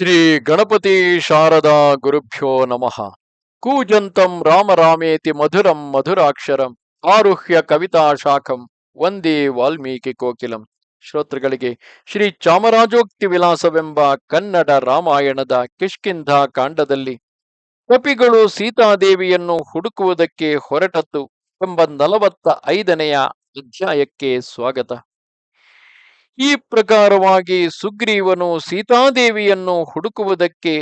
ಶ್ರೀ ಗಣಪತಿ ಶಾರದಾ ಗುರುಭ್ಯೋ ನಮಃ. ಕೂಜಂತಂ ರಾಮ ರಾಮೇತಿ ಮಧುರಂ ಮಧುರಾಕ್ಷರಂ ಆರುಹ್ಯ ಕವಿತಾ ಶಾಖಂ ವಂದೇ ವಾಲ್ಮೀಕಿ ಕೋಕಿಲಂ. ಶ್ರೋತೃಗಳಿಗೆ ಶ್ರೀ ಚಾಮರಾಜೋಕ್ತಿ ವಿಲಾಸವೆಂಬ ಕನ್ನಡ ರಾಮಾಯಣದ ಕಿಷ್ಕಿಂಧ ಕಾಂಡದಲ್ಲಿ ಕಪಿಗಳು ಸೀತಾದೇವಿಯನ್ನು ಹುಡುಕುವುದಕ್ಕೆ ಹೊರಟದ್ದು ಎಂಬ ನಲವತ್ತ ಐದನೆಯ ಅಧ್ಯಾಯಕ್ಕೆ ಸ್ವಾಗತ. ಈ ಪ್ರಕಾರವಾಗಿ ಸುಗ್ರೀವನು ಸೀತಾದೇವಿಯನ್ನು ಹುಡುಕುವುದಕ್ಕೆ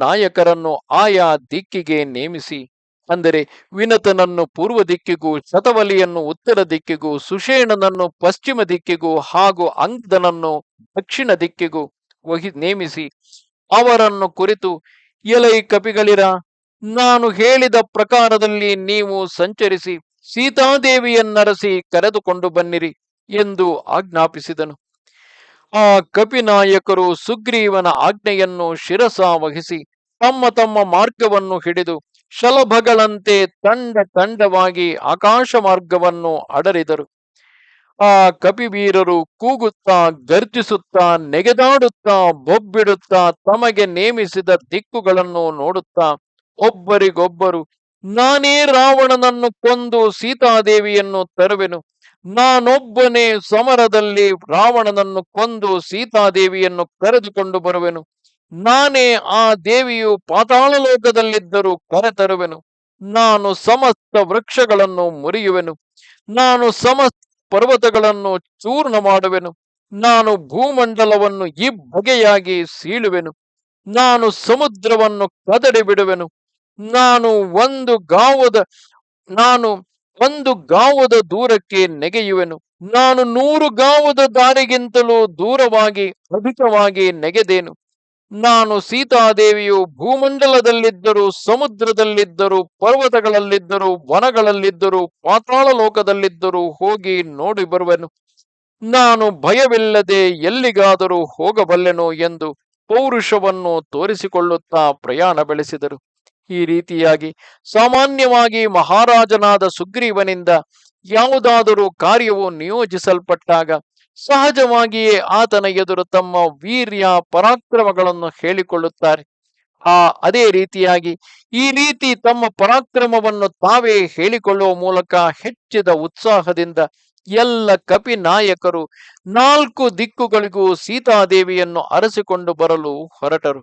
ನಾಯಕರನ್ನು ಆಯಾ ದಿಕ್ಕಿಗೆ ನೇಮಿಸಿ, ಅಂದರೆ ವಿನತನನ್ನು ಪೂರ್ವ ದಿಕ್ಕಿಗೂ, ಶತವಲಿಯನ್ನು ಉತ್ತರ ದಿಕ್ಕಿಗೂ, ಸುಷೇಣನನ್ನು ಪಶ್ಚಿಮ ದಿಕ್ಕಿಗೂ ಹಾಗೂ ಅಂಗದನನ್ನು ದಕ್ಷಿಣ ದಿಕ್ಕಿಗೂ ವಹಿ, ನೇಮಿಸಿ ಅವರನ್ನು ಕುರಿತು, ಎಲೈ ಕಪಿಗಳಿರ, ನಾನು ಹೇಳಿದ ಪ್ರಕಾರದಲ್ಲಿ ನೀವು ಸಂಚರಿಸಿ, ಸೀತಾದೇವಿಯನ್ನರಸಿ ಕರೆದುಕೊಂಡು ಬನ್ನಿರಿ. ಎಂದು ಆಜ್ಞಾಪಿಸಿದನು. ಆ ಕಪಿನಾಯಕರು ಸುಗ್ರೀವನ ಆಜ್ಞೆಯನ್ನು ಶಿರಸ ವಹಿಸಿ ತಮ್ಮ ತಮ್ಮ ಮಾರ್ಗವನ್ನು ಹಿಡಿದು ಶಲಭಗಳಂತೆ ತಂಡ ತಂಡವಾಗಿ ಆಕಾಶ ಮಾರ್ಗವನ್ನು ಅಡರಿದರು. ಆ ಕಪಿವೀರರು ಕೂಗುತ್ತಾ, ಗರ್ಜಿಸುತ್ತಾ, ನೆಗೆದಾಡುತ್ತಾ, ಬೊಬ್ಬಿಡುತ್ತಾ, ತಮಗೆ ನೇಮಿಸಿದ ದಿಕ್ಕುಗಳನ್ನು ನೋಡುತ್ತಾ ಒಬ್ಬರಿಗೊಬ್ಬರು, ನಾನೇ ರಾವಣನನ್ನು ಕೊಂದು ಸೀತಾದೇವಿಯನ್ನು ತರುವೆನು. ನಾನೊಬ್ಬನೇ ಸಮರದಲ್ಲಿ ರಾವಣನನ್ನು ಕೊಂದು ಸೀತಾದೇವಿಯನ್ನು ಕರೆದುಕೊಂಡು ಬರುವೆನು. ನಾನೇ ಆ ದೇವಿಯು ಪಾತಾಳ ಲೋಕದಲ್ಲಿದ್ದರೂ ಕರೆತರುವೆನು. ನಾನು ಸಮಸ್ತ ವೃಕ್ಷಗಳನ್ನು ಮುರಿಯುವೆನು. ನಾನು ಸಮಸ್ತ ಪರ್ವತಗಳನ್ನು ಚೂರ್ಣ ಮಾಡುವೆನು. ನಾನು ಭೂಮಂಡಲವನ್ನು ಈ ಬಗೆಯಾಗಿ ಸೀಳುವೆನು. ನಾನು ಸಮುದ್ರವನ್ನು ಕದಡಿ ಬಿಡುವೆನು. ನಾನು ಒಂದು ಗಾವದ, ನಾನು ಒಂದು ಗಾವದ ದೂರಕ್ಕೆ ನೆಗೆಯುವೆನು. ನಾನು ನೂರು ಗಾವದ ದಾರಿಗಿಂತಲೂ ದೂರವಾಗಿ, ಅಧಿಕವಾಗಿ ನೆಗೆದೇನು. ನಾನು ಸೀತಾದೇವಿಯು ಭೂಮಂಡಲದಲ್ಲಿದ್ದರೂ, ಸಮುದ್ರದಲ್ಲಿದ್ದರೂ, ಪರ್ವತಗಳಲ್ಲಿದ್ದರೂ, ವನಗಳಲ್ಲಿದ್ದರೂ ಪಾತಾಳ ಲೋಕದಲ್ಲಿದ್ದರೂ ಹೋಗಿ ನೋಡಿ ಬರುವೆನು. ನಾನು ಭಯವಿಲ್ಲದೆ ಎಲ್ಲಿಗಾದರೂ ಹೋಗಬಲ್ಲೆನು ಎಂದು ಪೌರುಷವನ್ನು ತೋರಿಸಿಕೊಳ್ಳುತ್ತಾ ಪ್ರಯಾಣ ಬೆಳೆಸಿದರು. ಈ ರೀತಿಯಾಗಿ ಸಾಮಾನ್ಯವಾಗಿ ಮಹಾರಾಜನಾದ ಸುಗ್ರೀವನಿಂದ ಯಾವುದಾದರೂ ಕಾರ್ಯವು ನಿಯೋಜಿಸಲ್ಪಟ್ಟಾಗ ಸಹಜವಾಗಿಯೇ ಆತನ ಎದುರು ತಮ್ಮ ವೀರ್ಯ ಪರಾಕ್ರಮಗಳನ್ನು ಹೇಳಿಕೊಳ್ಳುತ್ತಾರೆ. ಆ ಅದೇ ರೀತಿಯಾಗಿ ಈ ರೀತಿ ತಮ್ಮ ಪರಾಕ್ರಮವನ್ನು ತಾವೇ ಹೇಳಿಕೊಳ್ಳುವ ಮೂಲಕ ಹೆಚ್ಚಿದ ಉತ್ಸಾಹದಿಂದ ಎಲ್ಲ ಕಪಿ ನಾಯಕರು ನಾಲ್ಕು ದಿಕ್ಕುಗಳಿಗೂ ಸೀತಾದೇವಿಯನ್ನು ಅರಸಿಕೊಂಡು ಬರಲು ಹೊರಟರು.